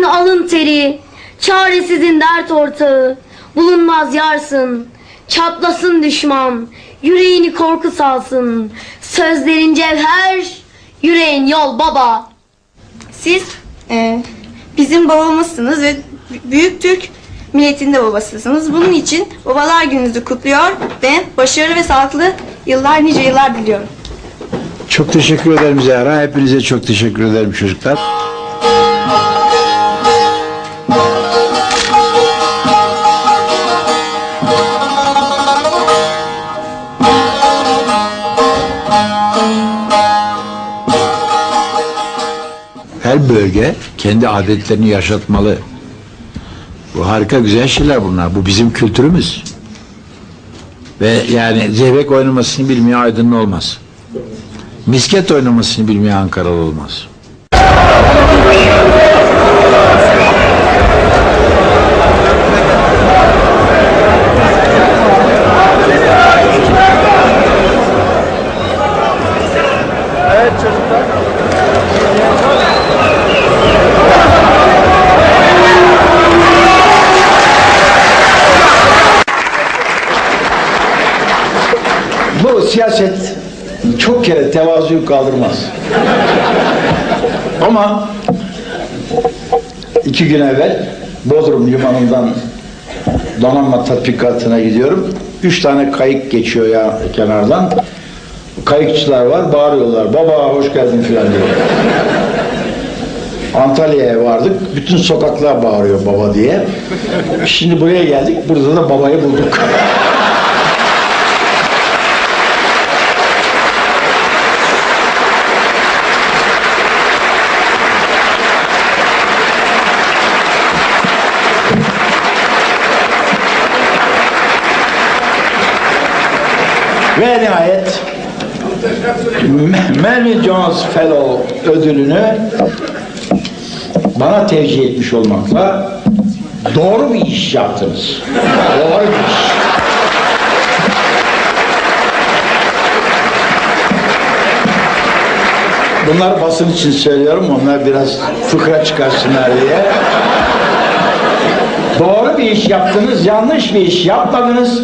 Yiğidin alın teri, çaresizin dert ortağı, bulunmaz yarsın, çatlasın düşman, yüreğini korku salsın, sözlerin cevher, yüreğin yol baba. Siz e, bizim babamızsınız ve büyük Türk milletinde babasısınız. Bunun için babalar gününüzü kutluyor ve başarılı ve sağlıklı yıllar nice yıllar diliyorum. Çok teşekkür ederim Zehra. Hepinize çok teşekkür ederim çocuklar. Her bölge kendi adetlerini yaşatmalı. Bu harika güzel şeyler bunlar. Bu bizim kültürümüz. Ve yani zeybek oynamasını bilmeyen aydınlı olmaz. Misket oynamasını bilmeyen Ankaralı olmaz. Siyaset çok kere tevazuyu kaldırmaz. Ama iki gün evvel Bodrum limanından donanma tatbikatına gidiyorum. Üç tane kayık geçiyor ya kenardan. Kayıkçılar var, bağırıyorlar. Baba hoş geldin filan diyor. Antalya'ya vardık. Bütün sokaklar bağırıyor baba diye. Şimdi buraya geldik. Burada da babayı bulduk. Ve nihayet Melvin Jones Fellow ödülünü bana tercih etmiş olmakla doğru bir iş yaptınız. Doğru bir iş. Bunlar basın için söylüyorum. Onlar biraz fıkra çıkarsınlar diye. Doğru bir iş yaptınız, yanlış bir iş yapmadınız.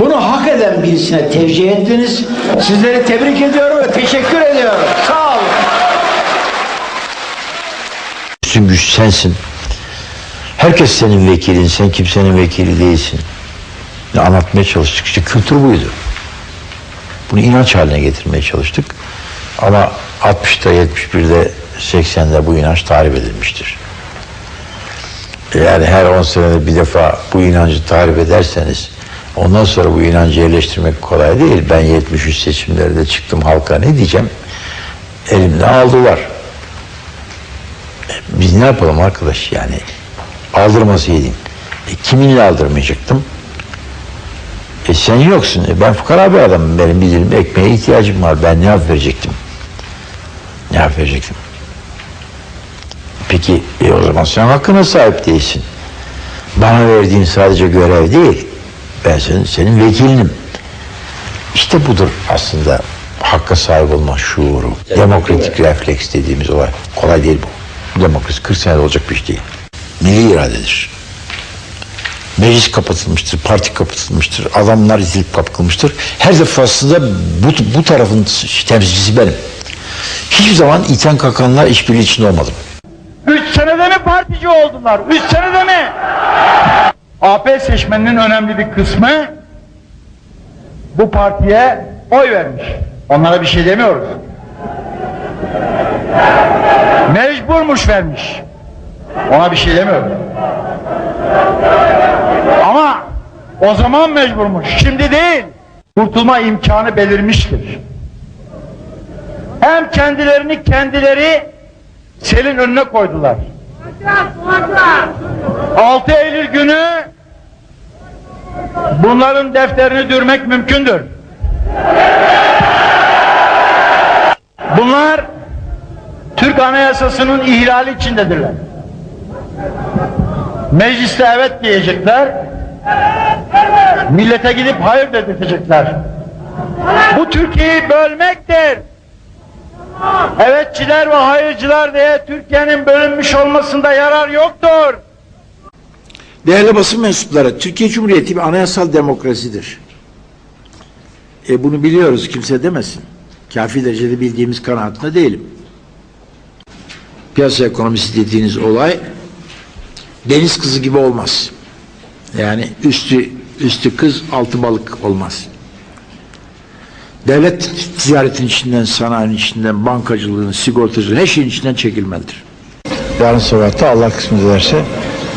Bunu hak eden birisine tevcih ettiniz. Sizleri tebrik ediyorum ve teşekkür ediyorum. Sağ olun. Bütün güç sensin. Herkes senin vekilin, sen kimsenin vekili değilsin. Ne anlatmaya çalıştık. İşte kültür buydu. Bunu inanç haline getirmeye çalıştık. Ama 60'ta, 71'de, 80'de bu inanç tahrip edilmiştir. Yani her 10 senede bir defa bu inancı tahrip ederseniz ondan sonra bu inancı yerleştirmek kolay değil. Ben 73 seçimlerde çıktım halka ne diyeceğim? Elimden aldılar. Biz ne yapalım arkadaş yani aldırmasaydın. E, kiminle aldırmayacaktım? E sen yoksun. E, ben fukara bir adamım. Benim bir dilim ekmeğe ihtiyacım var. Ben ne yap verecektim? Ne yap verecektim? Peki e, o zaman sen hakkına sahip değilsin. Bana verdiğin sadece görev değil. Ben senin, senin vekilinim. İşte budur aslında hakka sahip olma şuuru. Demokratik refleks dediğimiz olay. Kolay değil bu. Bu demokrasi 40 senede olacak bir iş değil. Milli iradedir. Meclis kapatılmıştır, parti kapatılmıştır, adamlar izilip kapatılmıştır. Her defasında bu, bu tarafın temsilcisi benim. Hiçbir zaman iten kakanlar işbirliği içinde olmadım. Üç senede mi partici oldular? Üç senede mi? AP seçmeninin önemli bir kısmı bu partiye oy vermiş. Onlara bir şey demiyoruz. Mecburmuş vermiş. Ona bir şey demiyoruz. Ama o zaman mecburmuş. Şimdi değil. Kurtulma imkanı belirmiştir. Hem kendilerini kendileri selin önüne koydular. 6 Eylül günü bunların defterini dürmek mümkündür. Bunlar Türk Anayasası'nın ihlali içindedirler. Mecliste evet diyecekler. Millete gidip hayır dedirtecekler. Bu Türkiye'yi bölmektir. evetçiler ve hayırcılar diye Türkiye'nin bölünmüş olmasında yarar yoktur. Değerli basın mensupları, Türkiye Cumhuriyeti bir anayasal demokrasidir. E bunu biliyoruz, kimse demesin. Kafi derecede bildiğimiz kanaatinde değilim. Piyasa ekonomisi dediğiniz olay deniz kızı gibi olmaz. Yani üstü üstü kız, altı balık olmaz. Devlet ticaretin içinden, sanayinin içinden, bankacılığın, sigortacılığın her şeyin içinden çekilmelidir. Yarın sabah Allah kısmet ederse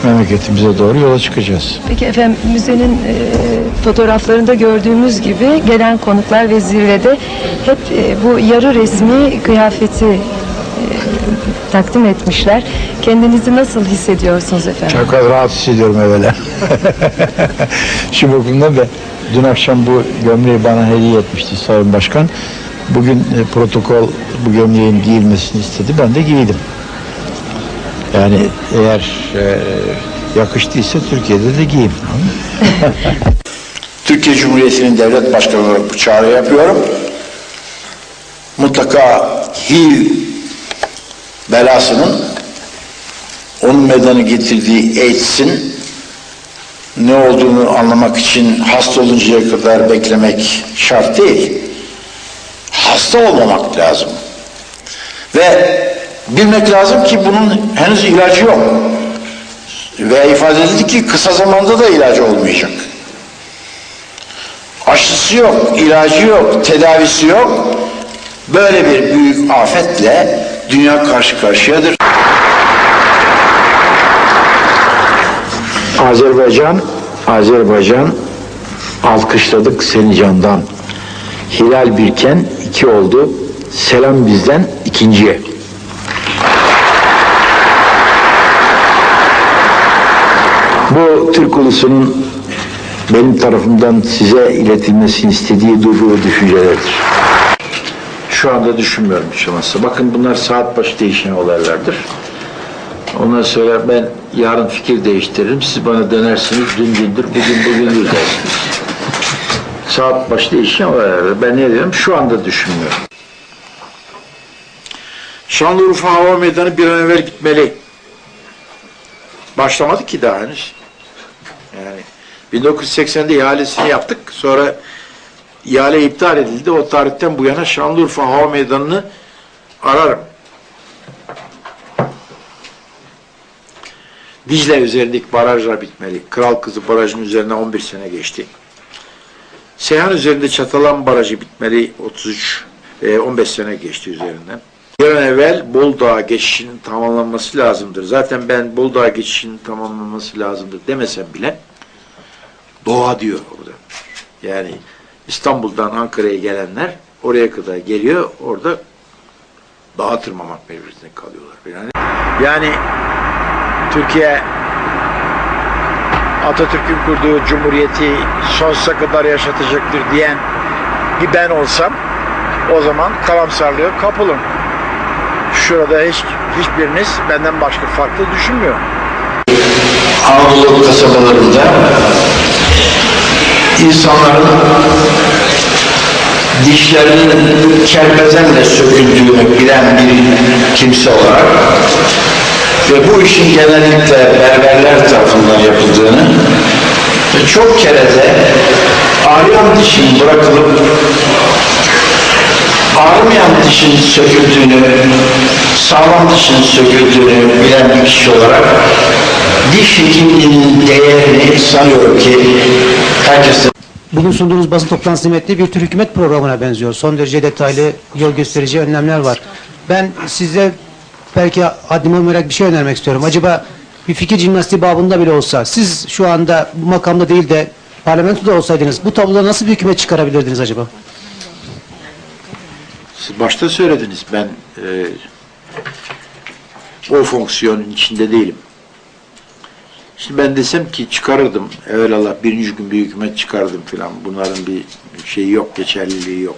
memleketimize doğru yola çıkacağız. Peki efendim müzenin e, fotoğraflarında gördüğümüz gibi gelen konuklar ve zirvede hep e, bu yarı resmi kıyafeti e, takdim etmişler. Kendinizi nasıl hissediyorsunuz efendim? Çok rahat hissediyorum evvela. Şu bakımdan da dün akşam bu gömleği bana hediye etmişti Sayın Başkan. Bugün e, protokol bu gömleğin giyilmesini istedi. Ben de giydim. Yani eğer e, yakıştıysa Türkiye'de de giyeyim. Türkiye Cumhuriyeti'nin devlet başkanı olarak bu çağrı yapıyorum. Mutlaka HIV belasının onun meydana getirdiği AIDS'in ne olduğunu anlamak için hasta oluncaya kadar beklemek şart değil. Hasta olmamak lazım. Ve bilmek lazım ki bunun henüz ilacı yok. Ve ifade edildi ki kısa zamanda da ilacı olmayacak. Aşısı yok, ilacı yok, tedavisi yok. Böyle bir büyük afetle dünya karşı karşıyadır. Azerbaycan, Azerbaycan alkışladık seni candan. Hilal birken iki oldu. Selam bizden ikinciye. Bu Türk ulusunun benim tarafımdan size iletilmesini istediği duygu düşüncelerdir. Şu anda düşünmüyorum hiç olmazsa. Bakın bunlar saat başı değişen olaylardır. Ondan sonra ben yarın fikir değiştiririm. Siz bana dönersiniz dün dündür, bugün bugündür dersiniz. Saat başı değişen olaylar. Ben ne diyorum? Şu anda düşünmüyorum. Şanlıurfa Hava Meydanı bir an evvel bitmeli. Başlamadı ki daha henüz. Yani 1980'de ihalesini yaptık. Sonra ihale iptal edildi. O tarihten bu yana Şanlıurfa Hava Meydanı'nı ararım. Dicle üzerindeki barajlar bitmeli. Kral Kızı Barajı'nın üzerine 11 sene geçti. Seyhan üzerinde Çatalan Barajı bitmeli. 33, e, 15 sene geçti üzerinden. Bir an evvel Boldağ geçişinin tamamlanması lazımdır. Zaten ben Boldağ geçişinin tamamlanması lazımdır demesem bile doğa diyor orada. Yani İstanbul'dan Ankara'ya gelenler oraya kadar geliyor. Orada dağa tırmamak mecburiyetinde kalıyorlar. Yani, yani Türkiye Atatürk'ün kurduğu cumhuriyeti sonsuza kadar yaşatacaktır diyen bir ben olsam o zaman karamsarlığa kapılın. Şurada hiç hiçbiriniz benden başka farklı düşünmüyor. Anadolu kasabalarında insanların dişlerinin kerpezenle söküldüğünü bilen bir kimse olarak ve bu işin genellikle berberler tarafından yapıldığını ve çok kere de ağrıyan dişin bırakılıp ağrımayan dişin söküldüğünü, sağlam dişin söküldüğünü bilen bir kişi olarak diş hekimliğinin değerini sanıyorum ki herkese Bugün sunduğunuz basın toplantısı metni bir tür hükümet programına benziyor. Son derece detaylı yol gösterici önlemler var. Ben size belki haddime olmayarak bir şey önermek istiyorum. Acaba bir fikir jimnastiği babında bile olsa siz şu anda bu makamda değil de parlamentoda olsaydınız bu tabloda nasıl bir hükümet çıkarabilirdiniz acaba? Siz başta söylediniz ben e, o fonksiyonun içinde değilim. Şimdi ben desem ki çıkarırdım evvelallah birinci gün bir hükümet çıkardım filan bunların bir şeyi yok geçerliliği yok.